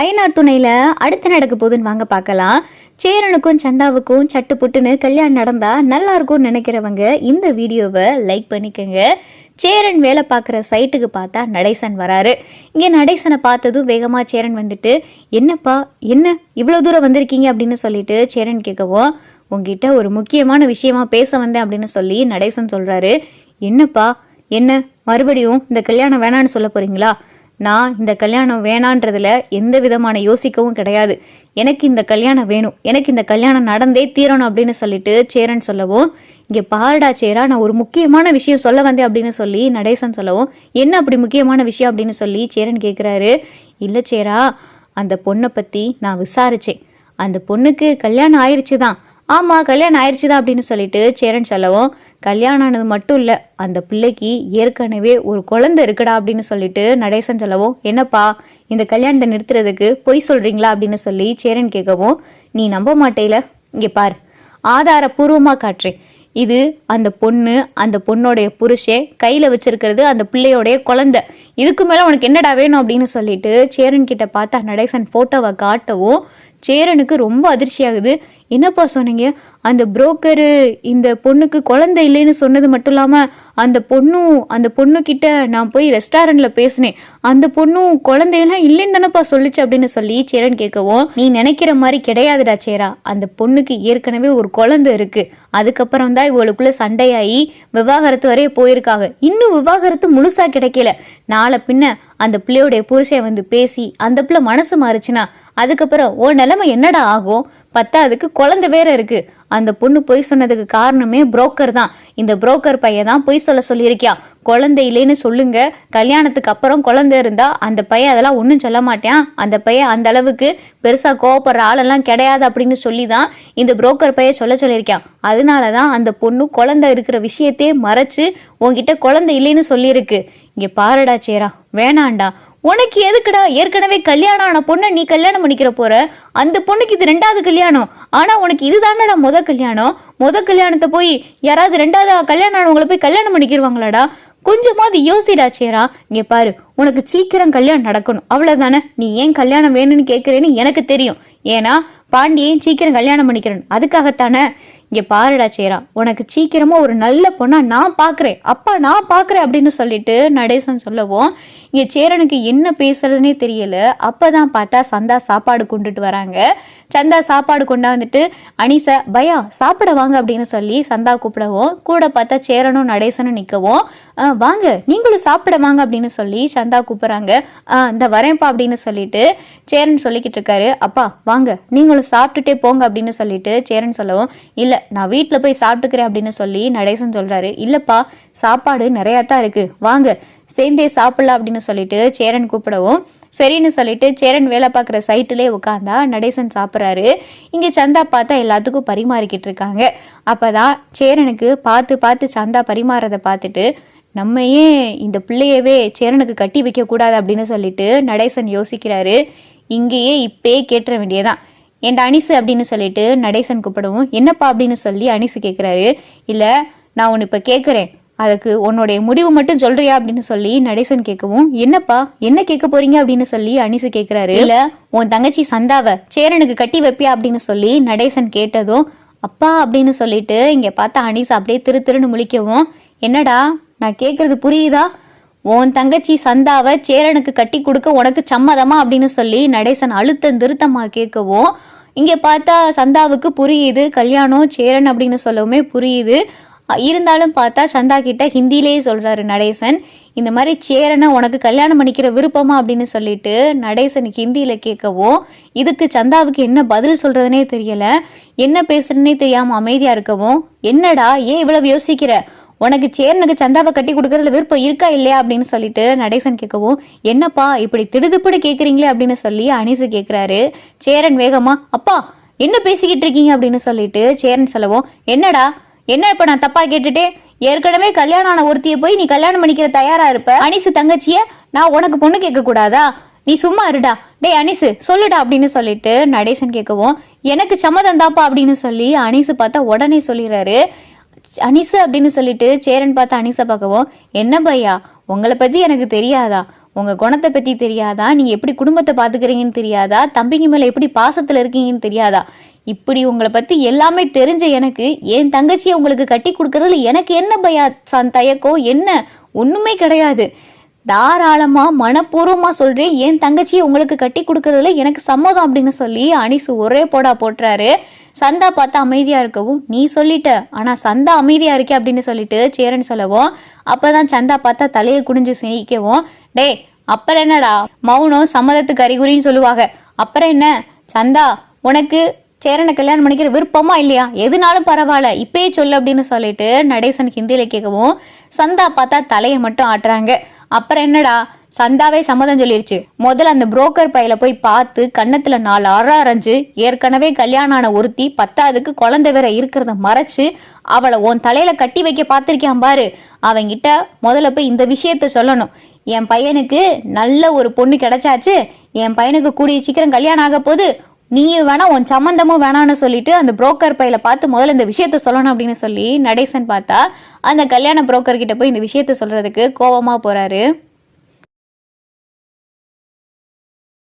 ஐநா துணையில் அடுத்து நடக்க போகுதுன்னு வாங்க பார்க்கலாம். சேரனுக்கும் சந்தாவுக்கும் சட்டு புட்டுன்னு கல்யாணம் நடந்தா நல்லா இருக்கும்னு நினைக்கிறவங்க இந்த வீடியோவை லைக் பண்ணிக்கோங்க. சேரன் வேலை பார்க்குற சைட்டுக்கு பார்த்தா நடேசன் வராரு. இங்கே நடேசனை பார்த்ததும் வேகமாக சேரன் வந்துட்டு என்னப்பா என்ன? இவ்வளோ தூரம் வந்திருக்கீங்க? அப்படின்னு சொல்லிட்டு சேரன் கேட்கவும் உங்ககிட்ட ஒரு முக்கியமான விஷயமா பேச வந்தேன் அப்படின்னு சொல்லி நடேசன் சொல்கிறாரு என்னப்பா? என்ன? மறுபடியும் இந்த கல்யாணம் வேணான்னு சொல்ல போறீங்களா? நான் இந்த கல்யாணம் வேணான்றதுல எந்த விதமான யோசிக்கவும் கிடையாது. எனக்கு இந்த கல்யாணம் வேணும். எனக்கு இந்த கல்யாணம் நடந்தே தீரணும் அப்படின்னு சொல்லிட்டு சேரன் சொல்லவும் இங்கே பாருடா சேரா நான் ஒரு முக்கியமான விஷயம் சொல்ல வந்தேன் அப்படின்னு சொல்லி நடேசன் சொல்லவும் என்ன அப்படி முக்கியமான விஷயம் அப்படின்னு சொல்லி சேரன் கேட்குறாரு இல்லை சேரா அந்த பொண்ணை பற்றி நான் விசாரிச்சேன். அந்த பொண்ணுக்கு கல்யாணம் ஆயிடுச்சு தான் ஆமாம் கல்யாணம் ஆயிடுச்சு தான் அப்படின்னு சொல்லிட்டு சேரன் சொல்லவும் கல்யாணம் ஆனது மட்டும் இல்லை அந்த பிள்ளைக்கு ஏற்கனவே ஒரு குழந்தை இருக்குடா அப்படின்னு சொல்லிட்டு நடேசன் சொல்லவும் என்னப்பா இந்த கல்யாணத்தை நிறுத்துறதுக்கு பொய் சொல்றீங்களா? அப்படின்னு சொல்லி சேரன் கேட்கவும் நீ நம்ப மாட்டேல இங்கே பார் ஆதாரபூர்வமாக காட்டுறேன். இது அந்த பொண்ணு அந்த பொண்ணோடைய புருஷன் கையில் வச்சிருக்கிறது அந்த பிள்ளையோடைய குழந்தை. இதுக்கு மேலே உனக்கு என்னடா வேணும்? அப்படின்னு சொல்லிட்டு சேரன் கிட்ட பார்த்தா நடேசன் ஃபோட்டோவை காட்டவும் சேரனுக்கு ரொம்ப அதிர்ச்சியாகுது. என்னப்பா சொன்னீங்க? அந்த புரோக்கரு இந்த பொண்ணுக்கு குழந்தை இல்லைன்னு சொன்னது மட்டும் இல்லாமல் அந்த பொண்ணும் அந்த பொண்ணுக்கிட்ட நான் போய் ரெஸ்டாரண்ட்டில் பேசினேன். அந்த பொண்ணும் குழந்தையெல்லாம் இல்லைன்னு தானப்பா சொல்லிச்சு அப்படின்னு சொல்லி சேரன் கேட்கவும் நீ நினைக்கிற மாதிரி கிடையாதுடா சேரா. அந்த பொண்ணுக்கு ஏற்கனவே ஒரு குழந்தை இருக்கு. அதுக்கப்புறம் தான் இவளுக்குள்ள சண்டையாகி விவாகரத்து வரைய போயிருக்காங்க. இன்னும் விவாகரத்து முழுசா கிடைக்கல. நாளை பின்ன அந்த பிள்ளையோடைய புருஷன் வந்து பேசி அந்த பிள்ளை மனசு மாறுச்சுன்னா அதுக்கப்புறம் ஓ நிலைமை என்னடா ஆகும்? பத்தாவதுக்கு குழந்தை வேற இருக்கு. அந்த பொண்ணு பொய் சொன்னதுக்கு காரணமே புரோக்கர் தான். இந்த புரோக்கர் பையன் தான் பொய் சொல்ல சொல்லியிருக்கியான் குழந்தை இல்லைன்னு சொல்லுங்க. கல்யாணத்துக்கு அப்புறம் குழந்தை இருந்தா அந்த பையன் அதெல்லாம் ஒன்றும் சொல்ல மாட்டான். அந்த பையன் அந்த அளவுக்கு பெருசா கோவப்படுற ஆளெல்லாம் கிடையாது அப்படின்னு சொல்லி தான் இந்த புரோக்கர் பையன் சொல்ல சொல்லியிருக்கான். அதனால தான் அந்த பொண்ணு குழந்தை இருக்கிற விஷயத்தையே மறைச்சு உங்ககிட்ட குழந்தை இல்லைன்னு சொல்லியிருக்கு. இங்கே பாருடா சேரா. வேணாண்டா. உனக்கு எதுக்குடா? ஏற்கனவே கல்யாணம் ஆன பொண்ணை நீ கல்யாணம் பண்ணிக்கிற போற? அந்த பொண்ணுக்கு இது ரெண்டாவது கல்யாணம். ஆனா உனக்கு இதுதானடா முத கல்யாணம்? முத கல்யாணத்தை போய் யாராவது ரெண்டாவது கல்யாணம் ஆனவங்கள போய் கல்யாணம் பண்ணிக்கிருவாங்களாடா? கொஞ்சமாவது யோசிடா சேரா. இங்க பாரு உனக்கு சீக்கிரம் கல்யாணம் நடக்கணும். அவ்வளவுதானே? நீ ஏன் கல்யாணம் வேணும்னு கேட்குறேன்னு எனக்கு தெரியும். ஏன்னா பாண்டியன் சீக்கிரம் கல்யாணம் பண்ணிக்கிறேன். அதுக்காகத்தானே? இங்கே பாருடா சேரா உனக்கு சீக்கிரமாக ஒரு நல்ல பொண்ணா நான் பார்க்குறேன் அப்பா நான் பார்க்குறேன் அப்படின்னு சொல்லிட்டு நடேசன் சொல்லவும் இங்கே சேரனுக்கு என்ன பேசுறதுனே தெரியல. அப்பதான் பார்த்தா சந்தா சாப்பாடு கொண்டுட்டு வராங்க. சந்தா சாப்பாடு கொண்டாந்துட்டு அனிசா பயா சாப்பிட வாங்க அப்படின்னு சொல்லி சந்தா கூப்பிடவும் கூட பார்த்தா சேரனும் நடேசனும் நிற்கவும் வாங்க நீங்களும் சாப்பிட வாங்க அப்படின்னு சொல்லி சந்தா கூப்பிட்றாங்க. இந்த வரேன்ப்பா அப்படின்னு சொல்லிட்டு சேரன் சொல்லிக்கிட்டு இருக்காரு. அப்பா வாங்க நீங்களும் சாப்பிட்டுட்டே போங்க அப்படின்னு சொல்லிட்டு சேரன் சொல்லவும் இல்லை நான் வீட்டில் போய் சாப்பிட்டுக்கிறேன் அப்படின்னு சொல்லி நடேசன் சொல்கிறாரு இல்லைப்பா சாப்பாடு நிறையா தான் இருக்குது வாங்க சேர்ந்தே சாப்பிடலாம் அப்படின்னு சொல்லிட்டு சேரன் கூப்பிடவும் சரின்னு சொல்லிட்டு சேரன் வேலை பார்க்குற சைட்டிலே உட்காந்தா நடேசன் சாப்பிட்றாரு. இங்கே சந்தா பார்த்தா எல்லாத்துக்கும் பரிமாறிக்கிட்டு இருக்காங்க. அப்போ தான் சேரனுக்கு பார்த்து பார்த்து சந்தா பரிமாறதை பார்த்துட்டு நம்ம ஏன் இந்த பிள்ளையவே சேரனுக்கு கட்டி வைக்கக்கூடாது அப்படின்னு சொல்லிட்டு நடேசன் யோசிக்கிறாரு. இங்கேயே இப்பயே கேட்டுற வேண்டியதான் என் அனிசு? அப்படின்னு சொல்லிட்டு நடேசன் கூப்பிடவும் என்னப்பா? அப்படின்னு சொல்லி அனிசு கேட்குறாரு இல்லை நான் உன்னை இப்போ கேட்குறேன் அதுக்கு உன்னுடைய முடிவு மட்டும் சொல்றியா? அப்படின்னு சொல்லி நடேசன் கேட்கவும் என்னப்பா? என்ன கேட்க போறீங்க? அப்படின்னு சொல்லி அனிசு கேட்கிறாரு இல்ல. உன் தங்கச்சி சந்தாவ சேரனுக்கு கட்டி வைப்பியா? அப்படின்னு சொல்லி நடேசன் கேட்டதும் அப்பா அப்படின்னு சொல்லிட்டு இங்க பார்த்தா அனிசா அப்படியே திரு திருன்னு முழிக்கவும் என்னடா? நான் கேட்கறது புரியுதா? உன் தங்கச்சி சந்தாவை சேரனுக்கு கட்டி கொடுக்க உனக்கு சம்மதமா? அப்படின்னு சொல்லி நடேசன் அழுத்தம் திருத்தமா கேட்கவும் இங்கே பார்த்தா சந்தாவுக்கு புரியுது கல்யாணம் சேரன் அப்படின்னு சொல்லவுமே புரியுது. இருந்தாலும் பார்த்தா சந்தா கிட்ட ஹிந்திலேயே சொல்றாரு நடேசன். இந்த மாதிரி சேரனை உனக்கு கல்யாணம் பண்ணிக்கிற விருப்பமா அப்படின்னு சொல்லிட்டு நடேசனுக்கு ஹிந்தியில கேட்கவும் இதுக்கு சந்தாவுக்கு என்ன பதில் சொல்றதுனே தெரியல. என்ன பேசுறதுனே தெரியாம அமைதியா இருக்கவும் என்னடா ஏன் இவ்வளவு யோசிக்கிற? உனக்கு சேரனுக்கு சந்தாவை கட்டி கொடுக்கறதுல விருப்பம் இருக்கா இல்லையா அப்படின்னு சொல்லிட்டு நடேசன் கேட்கவும் என்னப்பா இப்படி திடுதுப்படி கேட்குறீங்களே அப்படின்னு சொல்லி அனிசு கேட்குறாரு சேரன் வேகமா அப்பா என்ன பேசிக்கிட்டு இருக்கீங்க? அப்படின்னு சொல்லிட்டு சேரன் சொல்லவும் என்னடா என்ன இப்ப நான் தப்பா கேட்டுட்டு? ஏற்கனவே கல்யாணம் ஆன ஒருத்திய போய் நீ கல்யாணம் பண்ணிக்கிற தயாரா இருப்ப? அனிசு தங்கச்சிய நான் உனக்கு பொண்ணு கேட்க கூடாதா நீ சும்மா இருடா. டேய் அனிசு சொல்லுடா அப்படின்னு சொல்லிட்டு நடேசன் கேட்கவும் எனக்கு சம்மதம் தாப்பா அப்படின்னு சொல்லி அனிசு பார்த்தா உடனே சொல்லிடுறாரு. அனிசு அப்படின்னு சொல்லிட்டு சேரன் பார்த்து அனிசை பார்க்கவும் என்ன பையா? உங்களை பத்தி எனக்கு தெரியாதா? உங்க குணத்தை பத்தி தெரியாதா? நீங்க எப்படி குடும்பத்தை பாத்துக்கிறீங்கன்னு தெரியாதா? தம்பிங்க மேல எப்படி பாசத்துல இருக்கீங்கன்னு தெரியாதா? இப்படி உங்களை பத்தி எல்லாமே தெரிஞ்ச எனக்கு என் தங்கச்சியை உங்களுக்கு கட்டி கொடுக்கறதுல எனக்கு என்ன பயா சன் தயக்கோ என்ன? ஒண்ணுமே கிடையாது. தாராளமா மனப்பூர்வமா சொல்றேன் என் தங்கச்சியை உங்களுக்கு கட்டி கொடுக்கறதுல எனக்கு சம்மதம் அப்படின்னு சொல்லி அனிசு ஒரே போடா போட்டுறாரு. சந்தா பார்த்து அமைதியாக இருக்கவும் நீ சொல்லிட்ட ஆனால் சந்தா அமைதியாக இருக்கே அப்படின்னு சொல்லிட்டு சேரன் சொல்லவும் அப்பதான் சந்தா பார்த்தா தலையை குனிஞ்சு சிரிக்கவும் டே அப்புறம் என்னடா? மௌனம் சம்மதத்துக்கு அறிகுறின்னு சொல்லுவாங்க. அப்புறம் என்ன? சந்தா உனக்கு சேரனை கல்யாணம் பண்ணிக்கிற விருப்பமா இல்லையா? எதுனாலும் பரவாயில்ல இப்பயே சொல்லு அப்படின்னு சொல்லிட்டு நடேசன் ஹிந்தியில கேட்கவும் சந்தா பார்த்தா தலையை மட்டும் ஆட்டுறாங்க. அப்புறம் என்னடா? சந்தாவே சம்மதம் சொல்லிருச்சு. முதல்ல அந்த புரோக்கர் பையில போய் பார்த்து கன்னத்துல நாலு அற அரைஞ்சு ஏற்கனவே கல்யாணம் ஆன ஒருத்தி பத்தாவதுக்கு குழந்தை வேற இருக்கிறத மறைச்சு அவளை உன் தலையில கட்டி வைக்க பார்த்திருக்கான் பாரு. அவங்கிட்ட முதல்ல போய் இந்த விஷயத்த சொல்லணும். என் பையனுக்கு நல்ல ஒரு பொண்ணு கிடைச்சாச்சு. என் பையனுக்கு கூடிய சீக்கிரம் கல்யாணம் ஆக போகுது. நீயும் வேணா உன் சம்மந்தமும் வேணான்னு சொல்லிட்டு அந்த புரோக்கர் பையில பார்த்து முதல்ல இந்த விஷயத்த சொல்லணும் அப்படின்னு சொல்லி நடேசன் பார்த்தா அந்த கல்யாண புரோக்கர் கிட்ட போய் இந்த விஷயத்த சொல்றதுக்கு கோபமா போறாரு.